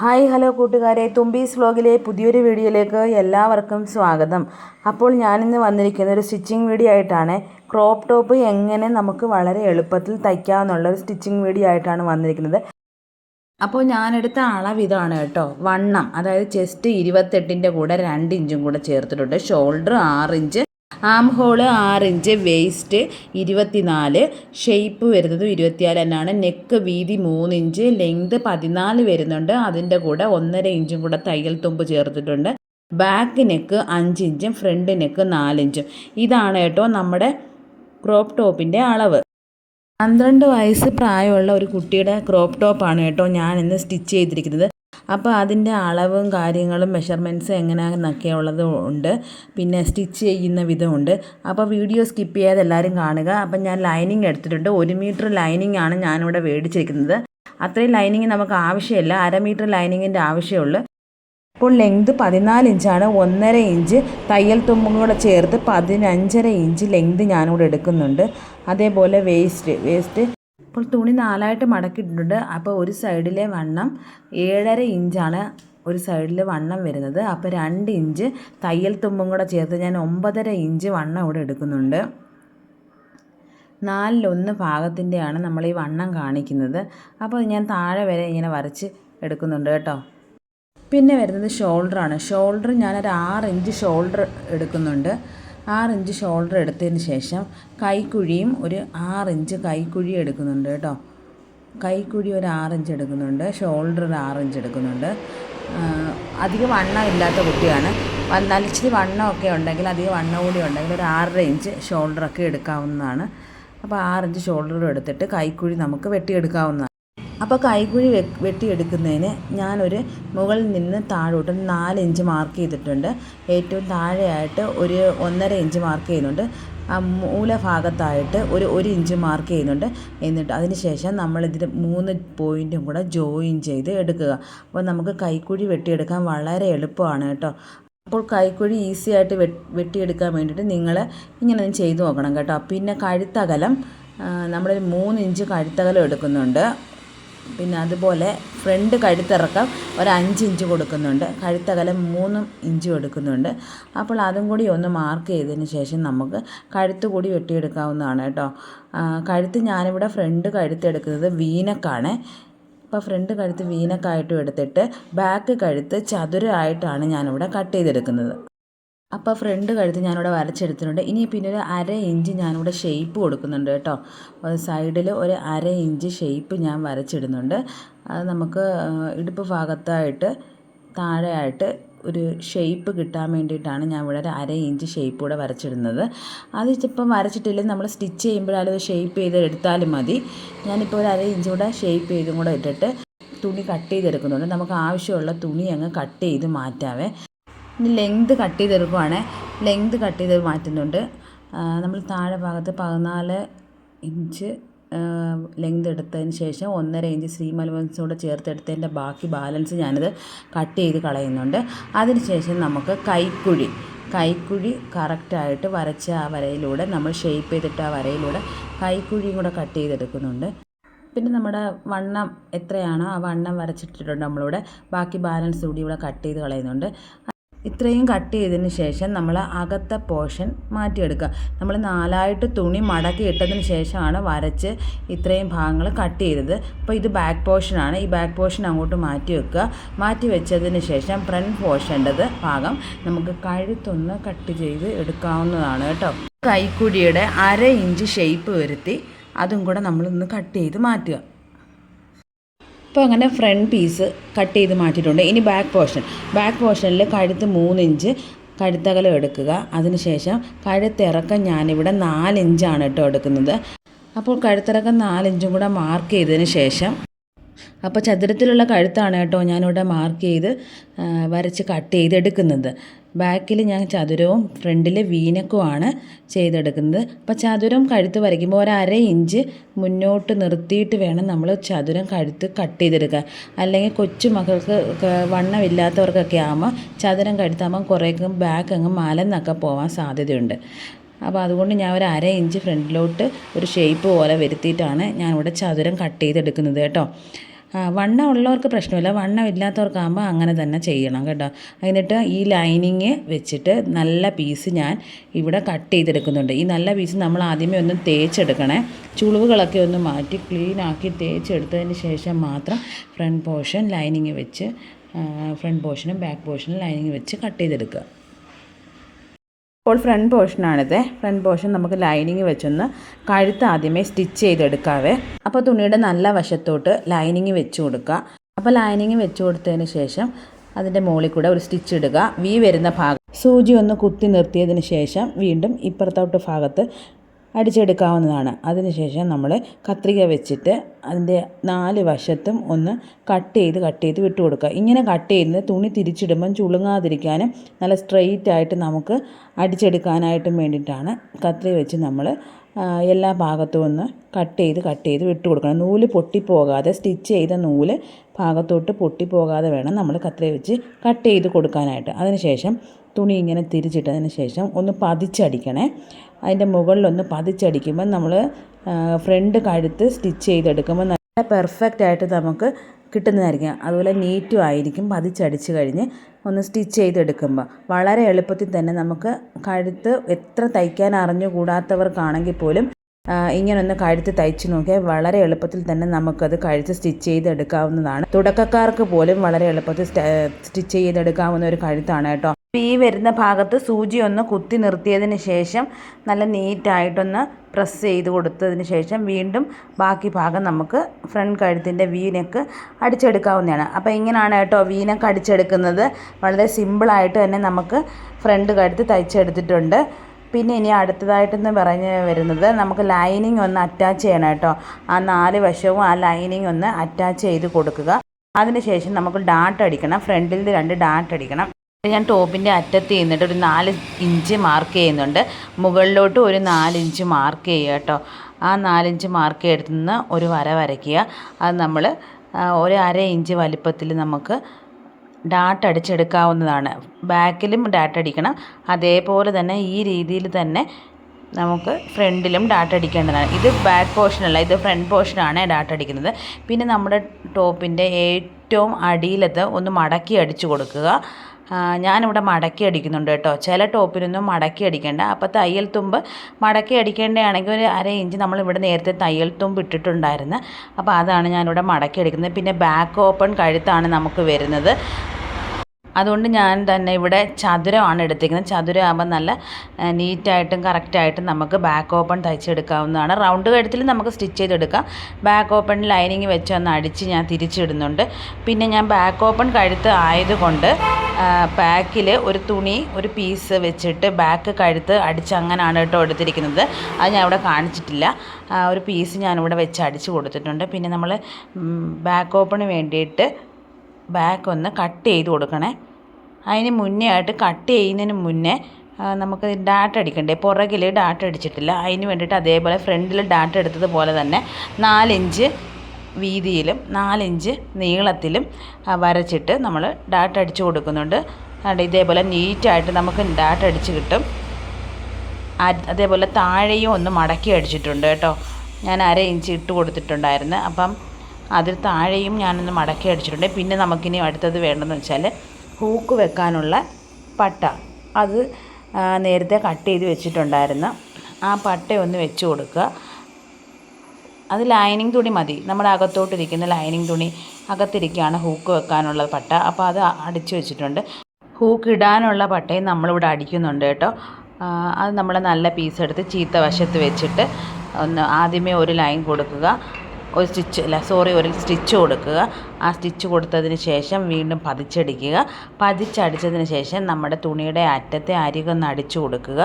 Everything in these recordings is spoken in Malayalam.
ഹായ് ഹലോ കൂട്ടുകാരെ. തുമ്പീസ് വ്ലോഗിലെ പുതിയൊരു വീഡിയോയിലേക്ക് എല്ലാവർക്കും സ്വാഗതം. അപ്പോൾ ഞാനിന്ന് വന്നിരിക്കുന്ന ഒരു സ്റ്റിച്ചിങ് വീഡിയോ ആയിട്ടാണ് ക്രോപ്പ് ടോപ്പ് എങ്ങനെ നമുക്ക് വളരെ എളുപ്പത്തിൽ തയ്ക്കാമെന്നുള്ള ഒരു സ്റ്റിച്ചിങ് വീഡിയോ ആയിട്ടാണ് വന്നിരിക്കുന്നത്. അപ്പോൾ ഞാനെടുത്ത അളവ് ഇതാണ് കേട്ടോ. വണ്ണം അതായത് ചെസ്റ്റ് ഇരുപത്തെട്ടിന്റെ കൂടെ രണ്ട് ഇഞ്ചും കൂടെ ചേർത്തിട്ടുണ്ട്. ഷോൾഡർ ആറ് ഇഞ്ച് ആം ഹോൾ ആറ് ഇഞ്ച് വേസ്റ്റ് ഇരുപത്തിനാല് ഷേപ്പ് വരുന്നത് ഇരുപത്തിനാല് തന്നെയാണ് നെക്ക് വീതി മൂന്ന് ഇഞ്ച് ലെങ്ത് പതിനാല് വരുന്നുണ്ട്. അതിന്റെ കൂടെ ഒന്നര ഇഞ്ചും കൂടെ തയ്യൽ തുമ്പ് ചേർത്തിട്ടുണ്ട്. ബാക്ക് നെക്ക് അഞ്ച് ഇഞ്ചും ഫ്രണ്ട് നെക്ക് നാലിഞ്ചും. ഇതാണ് കേട്ടോ നമ്മുടെ ക്രോപ്പ് ടോപ്പിന്റെ അളവ്. പന്ത്രണ്ട് വയസ്സ് പ്രായമുള്ള ഒരു കുട്ടിയുടെ ക്രോപ്പ് ടോപ്പാണ് കേട്ടോ ഞാൻ ഇന്ന് സ്റ്റിച്ച് ചെയ്തിരിക്കുന്നത്. അപ്പോൾ അതിന്റെ അളവും കാര്യങ്ങളും മെഷർമെന്റ്സ് എങ്ങനെയാണെന്നൊക്കെ ഉള്ളത് ഉണ്ട്. പിന്നെ സ്റ്റിച്ച് ചെയ്യുന്ന വിധമുണ്ട് അപ്പോൾ വീഡിയോ സ്കിപ്പ് ചെയ്യാതെ എല്ലാവരും കാണുക. അപ്പം ഞാൻ ലൈനിങ് എടുത്തിട്ടുണ്ട്. ഒരു മീറ്റർ ലൈനിങ് ആണ് ഞാനിവിടെ മേടിച്ചിരിക്കുന്നത് അത്രയും ലൈനിങ് നമുക്ക് ആവശ്യമില്ല. അര മീറ്റർ ലൈനിങ്ങിന്റെ ആവശ്യമുള്ളൂ. അപ്പോൾ ലെങ്ത് പതിനാല് ഇഞ്ചാണ് ഒന്നര ഇഞ്ച് തയ്യൽ തുമ്പും കൂടെ ചേർത്ത് പതിനഞ്ചര ഇഞ്ച് ലെങ്ത് ഞാനിവിടെ എടുക്കുന്നുണ്ട്. അതേപോലെ വേസ്റ്റ് വേസ്റ്റ് ഇപ്പോൾ തുണി നാലായിട്ട് മടക്കിയിട്ടുണ്ട് അപ്പോൾ ഒരു സൈഡിലെ വണ്ണം ഏഴര ഇഞ്ചാണ് ഒരു സൈഡിൽ വണ്ണം വരുന്നത്. അപ്പോൾ രണ്ട് ഇഞ്ച് തയ്യൽ തുമ്പും കൂടെ ചേർത്ത് ഞാൻ ഒമ്പതര ഇഞ്ച് വണ്ണം ഇവിടെ എടുക്കുന്നുണ്ട്. നാലിലൊന്ന് ഭാഗത്തിന്റെയാണ് നമ്മൾ ഈ വണ്ണം കാണിക്കുന്നത്. അപ്പോൾ ഞാൻ താഴെ വരെ ഇങ്ങനെ വരച്ച് എടുക്കുന്നുണ്ട് കേട്ടോ. പിന്നെ വരുന്നത് ഷോൾഡറാണ്. ഷോൾഡർ ഞാനൊരു ആറ് ഇഞ്ച് ഷോൾഡർ എടുക്കുന്നുണ്ട്. ആറ് ഇഞ്ച് ഷോൾഡർ എടുത്തതിന് ശേഷം കൈക്കുഴിയും ഒരു ആറ് ഇഞ്ച് കൈക്കുഴി എടുക്കുന്നുണ്ട് കേട്ടോ. കൈക്കുഴി ഒരു ആറ് ഇഞ്ച് എടുക്കുന്നുണ്ട് ഷോൾഡർ ഒരു ആറ് ഇഞ്ച് എടുക്കുന്നുണ്ട് അധികം വണ്ണം ഇല്ലാത്ത കുട്ടിയാണ്. എന്നാൽ ഇച്ചിരി വണ്ണമൊക്കെ ഉണ്ടെങ്കിൽ അധികം വണ്ണം കൂടി ഉണ്ടെങ്കിൽ ഒരു ആറര ഇഞ്ച് ഷോൾഡറൊക്കെ എടുക്കാവുന്നതാണ്. അപ്പോൾ ആറ് ഇഞ്ച് ഷോൾഡർ എടുത്തിട്ട് കൈക്കുഴി നമുക്ക് വെട്ടിയെടുക്കാവുന്നതാണ്. അപ്പോൾ കൈകുഴി വെട്ടിയെടുക്കുന്നതിന് ഞാനൊരു മുകളിൽ നിന്ന് താഴോട്ട് നാല് ഇഞ്ച് മാർക്ക് ചെയ്തിട്ടുണ്ട്. ഏറ്റവും താഴെയായിട്ട് ഒരു ഒന്നര ഇഞ്ച് മാർക്ക് ചെയ്യുന്നുണ്ട്. ആ മൂലഭാഗത്തായിട്ട് ഒരു ഒരു ഇഞ്ച് മാർക്ക് ചെയ്യുന്നുണ്ട്. എന്നിട്ട് അതിന് ശേഷം നമ്മളിതിൽ മൂന്ന് പോയിന്റും കൂടെ ജോയിൻ ചെയ്ത് എടുക്കുക. അപ്പോൾ നമുക്ക് കൈക്കുഴി വെട്ടിയെടുക്കാൻ വളരെ എളുപ്പമാണ് കേട്ടോ. അപ്പോൾ കൈക്കുഴി ഈസി ആയിട്ട് വെട്ടിയെടുക്കാൻ വേണ്ടിയിട്ട് നിങ്ങൾ ഇങ്ങനെ ചെയ്ത് നോക്കണം കേട്ടോ. പിന്നെ കഴുത്തകലം നമ്മളൊരു മൂന്ന് ഇഞ്ച് കഴുത്തകലം എടുക്കുന്നുണ്ട്. പിന്നെ അതുപോലെ ഫ്രണ്ട് കഴുത്തിറക്കം ഒരു അഞ്ച് ഇഞ്ച് കൊടുക്കുന്നുണ്ട്. കഴുത്തകലം മൂന്ന് ഇഞ്ച് എടുക്കുന്നുണ്ട് അപ്പോൾ അതും കൂടി ഒന്ന് മാർക്ക് ചെയ്തതിന് ശേഷം നമുക്ക് കഴുത്ത് കൂടി വെട്ടിയെടുക്കാവുന്നതാണ് കേട്ടോ. കഴുത്ത് ഞാനിവിടെ ഫ്രണ്ട് കഴുത്തെടുക്കുന്നത് വീനക്കാണ്. ഇപ്പോൾ ഫ്രണ്ട് കഴുത്ത് വീനക്കായിട്ടും എടുത്തിട്ട് ബാക്ക് കഴുത്ത് ചതുരമായിട്ടാണ് ഞാനിവിടെ കട്ട് ചെയ്തെടുക്കുന്നത്. അപ്പോൾ ഫ്രണ്ട് കഴുത്ത് ഞാനിവിടെ വരച്ചെടുത്തിട്ടുണ്ട്. ഇനി പിന്നെ ഒരു അര ഇഞ്ച് ഞാനിവിടെ ഷേപ്പ് കൊടുക്കുന്നുണ്ട് കേട്ടോ. സൈഡിൽ ഒരു അര ഇഞ്ച് ഷേപ്പ് ഞാൻ വരച്ചിടുന്നുണ്ട്. അത് നമുക്ക് ഇടുപ്പ് ഭാഗത്തായിട്ട് താഴെയായിട്ട് ഒരു ഷേപ്പ് കിട്ടാൻ വേണ്ടിയിട്ടാണ് ഞാൻ ഇവിടെ ഒരു അര ഇഞ്ച് ഷേപ്പ് കൂടെ വരച്ചിടുന്നത്. അത് ഇപ്പം വരച്ചിട്ടില്ലെങ്കിൽ നമ്മൾ സ്റ്റിച്ച് ചെയ്യുമ്പോഴാലും അത് ഷേപ്പ് ചെയ്ത് എടുത്താലും മതി. ഞാനിപ്പോൾ ഒരു അര ഇഞ്ച് കൂടെ ഷേപ്പ് ചെയ്തും കൂടെ ഇട്ടിട്ട് തുണി കട്ട് ചെയ്തെടുക്കുന്നുണ്ട്. നമുക്ക് ആവശ്യമുള്ള തുണി അങ്ങ് കട്ട് ചെയ്ത് മാറ്റാവേ. ഇനി ലെങ്ത് കട്ട് ചെയ്തെടുക്കുവാണ്. ലെങ്ത് കട്ട് ചെയ്ത് മാറ്റുന്നുണ്ട്. നമ്മൾ താഴെ ഭാഗത്ത് പതിനാല് ഇഞ്ച് ലെങ്ത് എടുത്തതിന് ശേഷം ഒന്നര ഇഞ്ച് കൂടെ ചേർത്തെടുത്തതിന്റെ ബാക്കി ബാലൻസ് ഞാനത് കട്ട് ചെയ്ത് കളയുന്നുണ്ട്. അതിനുശേഷം നമുക്ക് കൈക്കുഴി കൈക്കുഴി കറക്റ്റായിട്ട് വരച്ച ആ വരയിലൂടെ നമ്മൾ ഷേപ്പ് ചെയ്തിട്ട് ആ വരയിലൂടെ കൈക്കുഴിയും കൂടെ കട്ട് ചെയ്തെടുക്കുന്നുണ്ട്. പിന്നെ നമ്മുടെ വണ്ണം എത്രയാണോ ആ വണ്ണം വരച്ചിട്ടിട്ടുണ്ട് നമ്മളിവിടെ. ബാക്കി ബാലൻസ് കൂടി ഇവിടെ കട്ട് ചെയ്ത് കളയുന്നുണ്ട്. ഇത്രയും കട്ട് ചെയ്തതിന് ശേഷം നമ്മൾ അകത്തെ പോർഷൻ മാറ്റിയെടുക്കുക. നമ്മൾ നാലായിട്ട് തുണി മടക്കി ഇട്ടതിന് ശേഷമാണ് വരച്ച് ഇത്രയും ഭാഗങ്ങൾ കട്ട് ചെയ്തത്. അപ്പോൾ ഇത് ബാക്ക് പോർഷനാണ്. ഈ ബാക്ക് പോർഷൻ അങ്ങോട്ട് മാറ്റി വെക്കുക. മാറ്റി വെച്ചതിന് ശേഷം ഫ്രണ്ട് പോർഷന്റെത് ഭാഗം നമുക്ക് കഴുത്തൊന്ന് കട്ട് ചെയ്ത് എടുക്കാവുന്നതാണ് കേട്ടോ. കൈക്കുടിയുടെ അര ഇഞ്ച് ഷേപ്പ് വരുത്തി അതും കൂടെ നമ്മളൊന്ന് കട്ട് ചെയ്ത് മാറ്റുക. അപ്പോൾ അങ്ങനെ ഫ്രണ്ട് പീസ് കട്ട് ചെയ്ത് മാറ്റിയിട്ടുണ്ട്. ഇനി ബാക്ക് പോർഷൻ ബാക്ക് പോർഷനിൽ കഴുത്ത് മൂന്നിഞ്ച് കഴുത്തകലം എടുക്കുക. അതിനുശേഷം കഴുത്തിറക്കം ഞാനിവിടെ നാലിഞ്ചാണ് കേട്ടോ എടുക്കുന്നത്. അപ്പോൾ കഴുത്തിറക്കം നാലിഞ്ചും കൂടെ മാർക്ക് ചെയ്തതിന് ശേഷം അപ്പോൾ ചതുരത്തിലുള്ള കഴുത്താണ് കേട്ടോ ഞാനിവിടെ മാർക്ക് ചെയ്ത് വരച്ച് കട്ട് ചെയ്തെടുക്കുന്നത്. ബാക്കിൽ ഞാൻ ചതുരവും ഫ്രണ്ടിൽ വീനക്കുമാണ് ചെയ്തെടുക്കുന്നത്. അപ്പോൾ ചതുരം കഴുത്ത് വരയ്ക്കുമ്പോൾ ഒരു അര ഇഞ്ച് മുന്നോട്ട് നിർത്തിയിട്ട് വേണം നമ്മൾ ചതുരം കഴുത്ത് കട്ട് ചെയ്തെടുക്കാൻ. അല്ലെങ്കിൽ കൊച്ചു മക്കൾക്ക് വണ്ണമില്ലാത്തവർക്കൊക്കെ ആകുമ്പോൾ ചതുരം കഴുത്താകുമ്പോൾ കുറേക്കും ബാക്ക് അങ്ങ് മലന്നൊക്കെ പോകാൻ സാധ്യതയുണ്ട്. അപ്പോൾ അതുകൊണ്ട് ഞാൻ ഒരു അര ഇഞ്ച് ഫ്രണ്ടിലോട്ട് ഒരു ഷേപ്പ് പോലെ വരുത്തിയിട്ടാണ് ഞാനിവിടെ ചതുരം കട്ട് ചെയ്തെടുക്കുന്നത് കേട്ടോ. വണ്ണം ഉള്ളവർക്ക് പ്രശ്നമില്ല. വണ്ണം ഇല്ലാത്തവർക്കാകുമ്പോൾ അങ്ങനെ തന്നെ ചെയ്യണം കേട്ടോ. എന്നിട്ട് ഈ ലൈനിങ് വെച്ചിട്ട് നല്ല പീസ് ഞാൻ ഇവിടെ കട്ട് ചെയ്തെടുക്കുന്നുണ്ട്. ഈ നല്ല പീസ് നമ്മൾ ആദ്യമേ ഒന്ന് തേച്ചെടുക്കണേ. ചുളിവുകളൊക്കെ ഒന്ന് മാറ്റി ക്ലീൻ ആക്കി തേച്ചെടുത്തതിന് ശേഷം മാത്രം ഫ്രണ്ട് പോർഷൻ ലൈനിങ് വെച്ച് ഫ്രണ്ട് പോർഷനും ബാക്ക് പോർഷനും ലൈനിങ് വെച്ച് കട്ട് ചെയ്തെടുക്കുക. ഇപ്പോൾ ഫ്രണ്ട് പോർഷനാണിത് ഫ്രണ്ട് പോർഷൻ നമുക്ക് ലൈനിങ് വെച്ചൊന്ന് കഴുത്ത് ആദ്യമേ സ്റ്റിച്ച് ചെയ്തെടുക്കാവേ. അപ്പോൾ തുണിയുടെ നല്ല വശത്തോട്ട് ലൈനിങ് വെച്ച് കൊടുക്കുക. അപ്പോൾ ലൈനിങ് വെച്ച് കൊടുത്തതിന് ശേഷം അതിന്റെ മുകളിൽ കൂടെ ഒരു സ്റ്റിച്ച് ഇടുക. വി വരുന്ന ഭാഗം സൂചി ഒന്ന് കുത്തി നിർത്തിയതിന് ശേഷം വീണ്ടും ഇപ്പുറത്തോട്ട് ഭാഗത്ത് അടിച്ചെടുക്കാവുന്നതാണ്. അതിനുശേഷം നമ്മൾ കത്രിക വെച്ചിട്ട് അതിന്റെ നാല് വശത്തും ഒന്ന് കട്ട് ചെയ്ത് കട്ട് ചെയ്ത് വിട്ടു കൊടുക്കുക. ഇങ്ങനെ കട്ട് ചെയ്യുന്നത് തുണി തിരിച്ചിടുമ്പം ചുളുങ്ങാതിരിക്കാനും നല്ല സ്ട്രെയിറ്റ് ആയിട്ട് നമുക്ക് അടിച്ചെടുക്കാനായിട്ടും വേണ്ടിയിട്ടാണ് കത്രിക വെച്ച് നമ്മൾ എല്ലാ ഭാഗത്തും ഒന്ന് കട്ട് ചെയ്ത് കട്ട് ചെയ്ത് വിട്ടു കൊടുക്കണം. നൂൽ പൊട്ടിപ്പോകാതെ സ്റ്റിച്ച് ചെയ്ത നൂൽ ഭാഗത്തോട്ട് പൊട്ടിപ്പോകാതെ വേണം നമ്മൾ കത്രിക വെച്ച് കട്ട് ചെയ്ത് കൊടുക്കാനായിട്ട്. അതിനുശേഷം തുണി ഇങ്ങനെ തിരിച്ചിട്ടതിന് ശേഷം ഒന്ന് പതിച്ചടിക്കണേ. അതിന്റെ മുകളിലൊന്ന് പതിച്ചടിക്കുമ്പോൾ നമ്മൾ ഫ്രണ്ട് കഴുത്ത് സ്റ്റിച്ച് ചെയ്തെടുക്കുമ്പോൾ നല്ല പെർഫെക്റ്റ് ആയിട്ട് നമുക്ക് കിട്ടുന്നതായിരിക്കും. അതുപോലെ നീറ്റും ആയിരിക്കും പതിച്ചടിച്ച് കഴിഞ്ഞ് ഒന്ന് സ്റ്റിച്ച് ചെയ്തെടുക്കുമ്പോൾ വളരെ എളുപ്പത്തിൽ തന്നെ നമുക്ക് കഴുത്ത് എത്ര തയ്ക്കാൻ അറിഞ്ഞുകൂടാത്തവർക്കാണെങ്കിൽ പോലും ഇങ്ങനെ ഒന്ന് കഴുത്ത് തയ്ച്ച് നോക്കിയാൽ വളരെ എളുപ്പത്തിൽ തന്നെ നമുക്കത് കഴുത്ത് സ്റ്റിച്ച് ചെയ്തെടുക്കാവുന്നതാണ്. തുടക്കക്കാർക്ക് പോലും വളരെ എളുപ്പത്തിൽ സ്റ്റിച്ച് ചെയ്തെടുക്കാവുന്ന ഒരു കഴുത്താണ് കേട്ടോ. ഈ വരുന്ന ഭാഗത്ത് സൂചി ഒന്ന് കുത്തി നിർത്തിയതിന് ശേഷം നല്ല നീറ്റായിട്ടൊന്ന് പ്രസ് ചെയ്ത് കൊടുത്തതിന് ശേഷം വീണ്ടും ബാക്കി ഭാഗം നമുക്ക് ഫ്രണ്ട് കഴുത്തിന്റെ വീനക്ക് അടിച്ചെടുക്കാവുന്നതാണ്. അപ്പോൾ ഇങ്ങനെയാണ് കേട്ടോ വീനക്ക് അടിച്ചെടുക്കുന്നത്. വളരെ സിമ്പിളായിട്ട് തന്നെ നമുക്ക് ഫ്രണ്ട് കഴുത്ത് തയ്ച്ചെടുത്തിട്ടുണ്ട്. പിന്നെ ഇനി അടുത്തതായിട്ടെന്ന് പറഞ്ഞ് വരുന്നത് നമുക്ക് ലൈനിങ് ഒന്ന് അറ്റാച്ച് ചെയ്യണം കേട്ടോ. ആ നാല് വശവും ആ ലൈനിങ് ഒന്ന് അറ്റാച്ച് ചെയ്ത് കൊടുക്കുക. അതിനുശേഷം നമുക്ക് ഡാട്ട് അടിക്കണം. ഫ്രണ്ടിൽ രണ്ട് ഡാട്ട് അടിക്കണം. ഇത് ഞാൻ ടോപ്പിന്റെ അറ്റത്ത് ചെയ്യുന്നുണ്ട്. ഒരു നാല് ഇഞ്ച് മാർക്ക് ചെയ്യുന്നുണ്ട്. മുകളിലോട്ട് ഒരു നാലിഞ്ച് മാർക്ക് ചെയ്യുക കേട്ടോ. ആ നാലിഞ്ച് മാർക്ക് എടുത്തു നിന്ന് ഒരു വര വരയ്ക്കുക. അത് നമ്മൾ ഒരു അര ഇഞ്ച് വലിപ്പത്തിൽ നമുക്ക് ഡാട്ട് അടിച്ചെടുക്കാവുന്നതാണ്. ബാക്കിലും ഡാട്ട് അടിക്കണം. അതേപോലെ തന്നെ ഈ രീതിയിൽ തന്നെ നമുക്ക് ഫ്രണ്ടിലും ഡാട്ട് അടിക്കേണ്ടതാണ്. ഇത് ബാക്ക് പോർഷനല്ല ഇത് ഫ്രണ്ട് പോർഷനാണ് ഡാട്ട് അടിക്കുന്നത്. പിന്നെ നമ്മുടെ ടോപ്പിന്റെ ഏറ്റവും അടിയിലത്ത് ഒന്ന് മടക്കി അടിച്ചു കൊടുക്കുക. ഞാനിവിടെ മടക്കി അടിക്കുന്നുണ്ട് കേട്ടോ. ചില ടോപ്പിനൊന്നും മടക്കി അടിക്കേണ്ട. അപ്പോൾ തയ്യൽ തുമ്പ് മടക്കി അടിക്കേണ്ടതാണെങ്കിൽ ഒരു അര ഇഞ്ച് നമ്മളിവിടെ നേരത്തെ തയ്യൽ തുമ്പ് ഇട്ടിട്ടുണ്ടായിരുന്നു. അപ്പോൾ അതാണ് ഞാനിവിടെ മടക്കി അടിക്കുന്നത്. പിന്നെ ബാക്ക് ഓപ്പൺ കഴുത്താണ് നമുക്ക് വരുന്നത്. അതുകൊണ്ട് ഞാൻ തന്നെ ഇവിടെ ചതുരമാണ് എടുത്തിരിക്കുന്നത്. ചതുരമാകുമ്പോൾ നല്ല നീറ്റായിട്ടും കറക്റ്റായിട്ടും നമുക്ക് ബാക്ക് ഓപ്പൺ തയ്ച്ചെടുക്കാവുന്നതാണ്. റൗണ്ട് കഴുത്തിൽ നമുക്ക് സ്റ്റിച്ച് ചെയ്തെടുക്കാം. ബാക്ക് ഓപ്പൺ ലൈനിങ് വെച്ച് ഒന്ന് അടിച്ച് ഞാൻ തിരിച്ചിടുന്നുണ്ട്. പിന്നെ ഞാൻ ബാക്ക് ഓപ്പൺ കഴുത്ത് ആയതുകൊണ്ട് ബാക്കിൽ ഒരു തുണി ഒരു പീസ് വെച്ചിട്ട് ബാക്ക് കഴുത്ത് അടിച്ച് അങ്ങനെയാണ് കേട്ടോ എടുത്തിരിക്കുന്നത്. അത് ഞാൻ ഇവിടെ കാണിച്ചിട്ടില്ല. ഒരു പീസ് ഞാനിവിടെ വെച്ച് അടിച്ച് കൊടുത്തിട്ടുണ്ട്. പിന്നെ നമ്മൾ ബാക്ക് ഓപ്പണിന് വേണ്ടിയിട്ട് ബാക്ക് ഒന്ന് കട്ട് ചെയ്ത് കൊടുക്കണേ. അതിന് മുന്നേ ആയിട്ട് കട്ട് ചെയ്യുന്നതിന് മുന്നേ നമുക്ക് ഡാട്ട് അടിക്കണ്ടേ? പുറകിൽ ഡാട്ട് അടിച്ചിട്ടില്ല. അതിന് വേണ്ടിയിട്ട് അതേപോലെ ഫ്രണ്ടിൽ ഡാട്ട് എടുത്തതുപോലെ തന്നെ നാലിഞ്ച് വീതിയിലും നാലിഞ്ച് നീളത്തിലും വരച്ചിട്ട് നമ്മൾ ഡാട്ട് അടിച്ച് കൊടുക്കുന്നുണ്ട്. ഇതേപോലെ നീറ്റായിട്ട് നമുക്ക് ഡാട്ട് അടിച്ച് കിട്ടും. അതേപോലെ താഴെയും ഒന്ന് മടക്കി അടിച്ചിട്ടുണ്ട് കേട്ടോ. ഞാൻ അര ഇഞ്ച് ഇട്ട് കൊടുത്തിട്ടുണ്ടായിരുന്നു. അപ്പം അതിൽ താഴെയും ഞാനൊന്ന് മടക്കി അടിച്ചിട്ടുണ്ട്. പിന്നെ നമുക്കിനി അടുത്തത് വേണ്ടതെന്ന് വെച്ചാൽ ഹൂക്ക് വെക്കാനുള്ള പട്ട. അത് നേരത്തെ കട്ട് ചെയ്ത് വെച്ചിട്ടുണ്ടായിരുന്നു. ആ പട്ട ഒന്ന് വെച്ച് കൊടുക്കുക. അത് ലൈനിങ് തുണി മതി. നമ്മുടെ അകത്തോട്ടിരിക്കുന്ന ലൈനിങ് തുണി അകത്തിരിക്കുകയാണ് ഹൂക്ക് വെക്കാനുള്ള പട്ട. അപ്പോൾ അത് അടിച്ചു വെച്ചിട്ടുണ്ട്. ഹൂക്ക് ഇടാനുള്ള പട്ടയും നമ്മളിവിടെ അടിക്കുന്നുണ്ട് കേട്ടോ. അത് നമ്മൾ നല്ല പീസ് എടുത്ത് ചീത്ത വശത്ത് വെച്ചിട്ട് ഒന്ന് ആദ്യമേ ഒരു ലൈൻ കൊടുക്കുക. ഒരു സ്റ്റിച്ച് അല്ല സോറി ഒരു സ്റ്റിച്ച് കൊടുക്കുക. ആ സ്റ്റിച്ച് കൊടുത്തതിന് ശേഷം വീണ്ടും പതിച്ചടിക്കുക. പതിച്ചടിച്ചതിന് ശേഷം നമ്മുടെ തുണിയുടെ അറ്റത്തെ അരികൊന്ന് അടിച്ചു കൊടുക്കുക.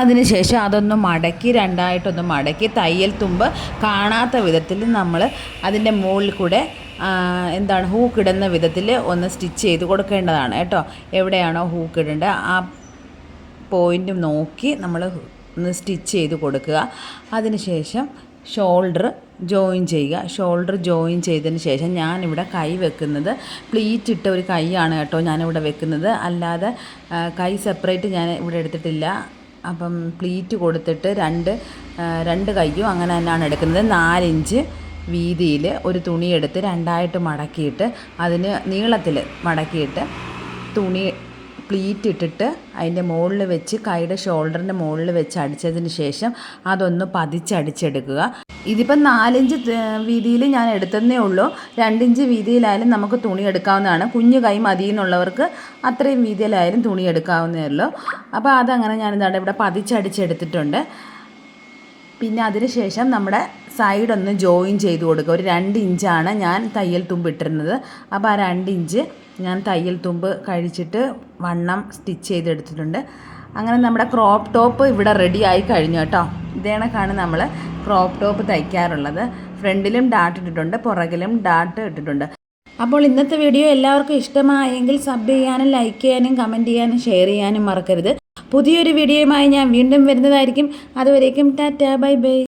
അതിനുശേഷം അതൊന്ന് മടക്കി രണ്ടായിട്ടൊന്ന് മടക്കി തയ്യൽ തുമ്പ് കാണാത്ത വിധത്തിൽ നമ്മൾ അതിന്റെ മുകളിൽ കൂടെ എന്താണ് ഹൂക്കിടുന്ന വിധത്തിൽ ഒന്ന് സ്റ്റിച്ച് ചെയ്ത് കൊടുക്കേണ്ടതാണ് കേട്ടോ. എവിടെയാണോ ഹൂക്കിടേണ്ടത് ആ പോയിന്റ് നോക്കി നമ്മൾ ഒന്ന് സ്റ്റിച്ച് ചെയ്ത് കൊടുക്കുക. അതിനുശേഷം ഷോൾഡർ ജോയിൻ ചെയ്യുക. ഷോൾഡർ ജോയിൻ ചെയ്തതിന് ശേഷം ഞാനിവിടെ കൈ വെക്കുന്നത് പ്ലീറ്റ് ഇട്ട ഒരു കൈയാണ് കേട്ടോ ഞാനിവിടെ വെക്കുന്നത്. അല്ലാതെ കൈ സെപ്പറേറ്റ് ഞാൻ ഇവിടെ എടുത്തിട്ടില്ല. അപ്പം പ്ലീറ്റ് കൊടുത്തിട്ട് രണ്ട് രണ്ട് കൈയും അങ്ങനെ തന്നെയാണ് എടുക്കുന്നത്. നാലിഞ്ച് വീതിയിൽ ഒരു തുണിയെടുത്ത് രണ്ടായിട്ട് മടക്കിയിട്ട് അതിന് നീളത്തിൽ മടക്കിയിട്ട് തുണി പ്ലീറ്റ് ഇട്ടിട്ട് അതിന്റെ മുകളിൽ വെച്ച് കൈയുടെ ഷോൾഡറിന്റെ മുകളിൽ വെച്ച് അടിച്ചതിന് ശേഷം അതൊന്ന് പതിച്ചടിച്ചെടുക്കുക. ഇതിപ്പം നാലിഞ്ച് വീതിയിൽ ഞാൻ എടുത്തതേ ഉള്ളൂ. രണ്ടിഞ്ച് വീതിയിലായാലും നമുക്ക് തുണി എടുക്കാവുന്നതാണ് കുഞ്ഞു കൈ മതി എന്നുള്ളവർക്ക് അത്രയും വീതിയിലായാലും തുണി എടുക്കാവുന്നേ ഉള്ളൂ. അപ്പോൾ അതങ്ങനെ ഞാൻ എന്താണ് ഇവിടെ പതിച്ചടിച്ചെടുത്തിട്ടുണ്ട്. പിന്നെ അതിനുശേഷം നമ്മുടെ സൈഡ് ഒന്ന് ജോയിൻ ചെയ്ത് കൊടുക്കുക. ഒരു രണ്ട് ഇഞ്ചാണ് ഞാൻ തയ്യൽ തുമ്പിട്ടിരുന്നത് അപ്പോൾ ആ രണ്ട് ഇഞ്ച് ഞാൻ തയ്യൽ തുമ്പ് കഴിച്ചിട്ട് വണ്ണം സ്റ്റിച്ച് ചെയ്തെടുത്തിട്ടുണ്ട്. അങ്ങനെ നമ്മുടെ ക്രോപ്പ് ടോപ്പ് ഇവിടെ റെഡി ആയി കഴിഞ്ഞു കേട്ടോ. ഇതേ കണക്കാണ് നമ്മൾ ക്രോപ്പ് ടോപ്പ് തയ്ക്കാറുള്ളത്. ഫ്രണ്ടിലും ഡാട്ട് ഇട്ടിട്ടുണ്ട് പുറകിലും ഡാട്ട് ഇട്ടിട്ടുണ്ട്. അപ്പോൾ ഇന്നത്തെ വീഡിയോ എല്ലാവർക്കും ഇഷ്ടമായെങ്കിൽ സബ് ചെയ്യാനും ലൈക്ക് ചെയ്യാനും കമന്റ് ചെയ്യാനും ഷെയർ ചെയ്യാനും മറക്കരുത്. പുതിയൊരു വീഡിയോയുമായി ഞാൻ വീണ്ടും വരുന്നതായിരിക്കും. അതുവരേക്കും ടാറ്റ ബൈ ബൈ